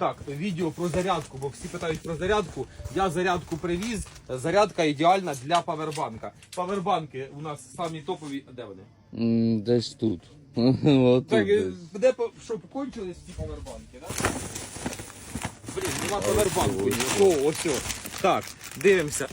Так, відео про зарядку, бо всі питають про зарядку. Я зарядку привіз. Зарядка ідеальна для павербанка. Павербанки у нас самі топові. Де вони? М, Десь тут. Отут Так, е, десь. де по- щоб кончились ці павербанки, так? Блін, нема павербанку. О, ось. о. Так, дивимося.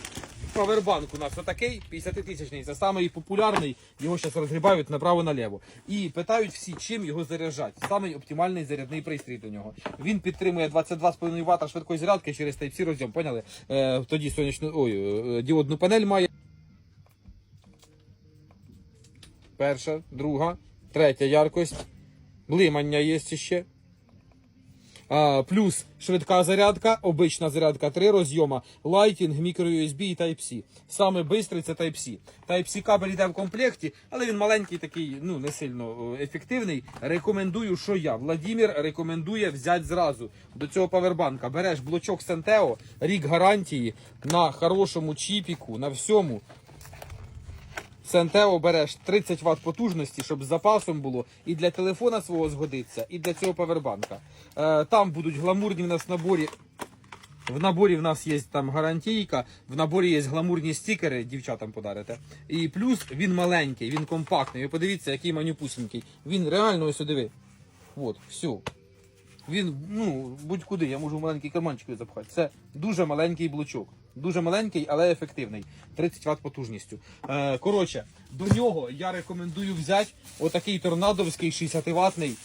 Павербанк у нас отакий, 50 тисячний. Це самий популярний. Його зараз розгрібають направо-наліво. І питають всі, чим його заряджати. Самий оптимальний зарядний пристрій до нього. Він підтримує 22,5 Вт швидкої зарядки через Type-C розйом. Поняли? Е, тоді сонячну ой, е, діодну панель має. Перша, друга, третя яркость. Блимання є ще. Плюс швидка зарядка, обична зарядка 3 розйома, Lighting, microUSB і Type-C. Саме швидкий це Type-C. Type-C кабель йде в комплекті, але він маленький, такий, ну не сильно е, ефективний. Рекомендую, що я. Владимир рекомендує взяти зразу до цього павербанка. Береш блочок Сентео, рік гарантії на хорошому чіпіку, на всьому. Сентео береш 30 Вт потужності, щоб з запасом було і для телефона свого згодиться, і для цього павербанка. Е, там будуть гламурні в нас наборі. В наборі в нас є там гарантійка, в наборі є гламурні стікери, дівчатам подарите. І плюс він маленький, він компактний. Ви подивіться, який манюпусенький. Він реально ось диви. От, все. Він, ну, будь-куди, я можу в маленький карманчик його запхати. Це дуже маленький блочок. Дуже маленький, але ефективний. 30 Вт потужністю. Е, коротше, до нього я рекомендую взяти отакий торнадовський 60 ватний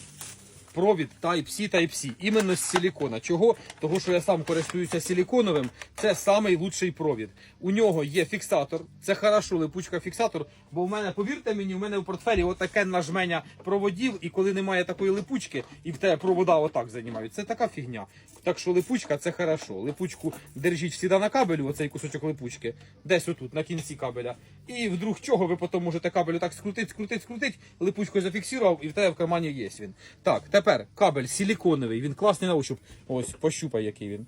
провід Type-C, Type-C. Іменно з силікона. Чого? Того, що я сам користуюся силіконовим, це лучший провід. У нього є фіксатор, це хорошо, липучка фіксатор. Бо в мене, повірте мені, в мене в портфелі отаке нажменя проводів, і коли немає такої липучки, і в тебе провода отак займають. Це така фігня. Так що липучка це хорошо. Липучку держіть всіда на кабелю, оцей кусочок липучки, десь отут, на кінці кабеля. І вдруг чого ви потім можете кабелю так скрутить, скрутить, скрутить, липучкою зафіксував, і в тебе в кармані є він. Так, тепер кабель силіконовий, він класний на ощуп. Ось, пощупай, який він.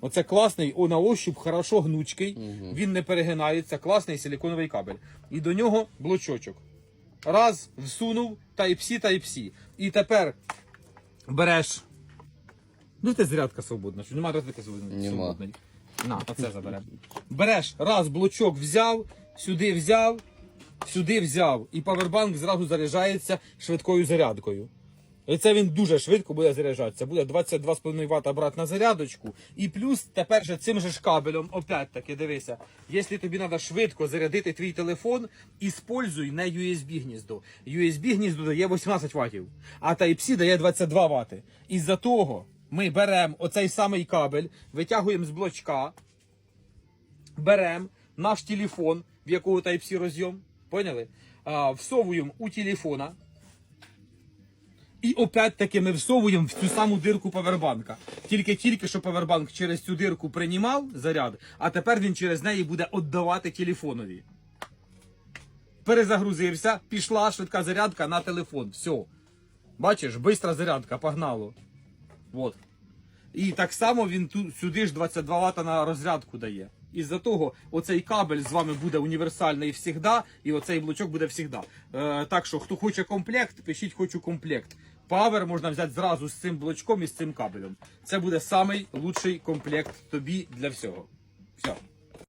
Оце класний, о, на ощуп, хорошо гнучкий, він не перегинається, класний силіконовий кабель. І до нього блочочок. Раз, всунув, Type-C, Type-C. І тепер береш. Ну, це зарядка свободна, що немає розрядки свободної. Нема. На, оце заберемо. Береш, раз, блочок взяв, сюди взяв, сюди взяв, і павербанк зразу заряджається швидкою зарядкою. І це він дуже швидко буде заряджатися. Буде 22,5 Вт брати на зарядочку. І плюс тепер же цим же ж кабелем, опять таки, дивися, якщо тобі треба швидко зарядити твій телефон, іспользуй не USB гніздо. USB гніздо дає 18 Вт, а Type-C дає 22 Вт. Із-за того ми беремо оцей самий кабель, витягуємо з блочка, беремо наш телефон, в якого Type-C розйом, поняли? А, всовуємо у телефона. І опять-таки ми всовуємо в цю саму дирку павербанка. Тільки тільки що павербанк через цю дирку приймав заряд, а тепер він через неї буде віддавати телефонові. Перезагрузився, пішла швидка зарядка на телефон. Все. Бачиш, бистра зарядка, погнало. От. І так само він тут сюди ж 22 Вт на розрядку дає. Із-за того оцей кабель з вами буде універсальний завжди, і оцей блочок буде завжди. Е, так що, хто хоче комплект, пишіть хочу комплект. Павер можна взяти зразу з цим блочком і з цим кабелем. Це буде самий лучший комплект тобі для всього. Все.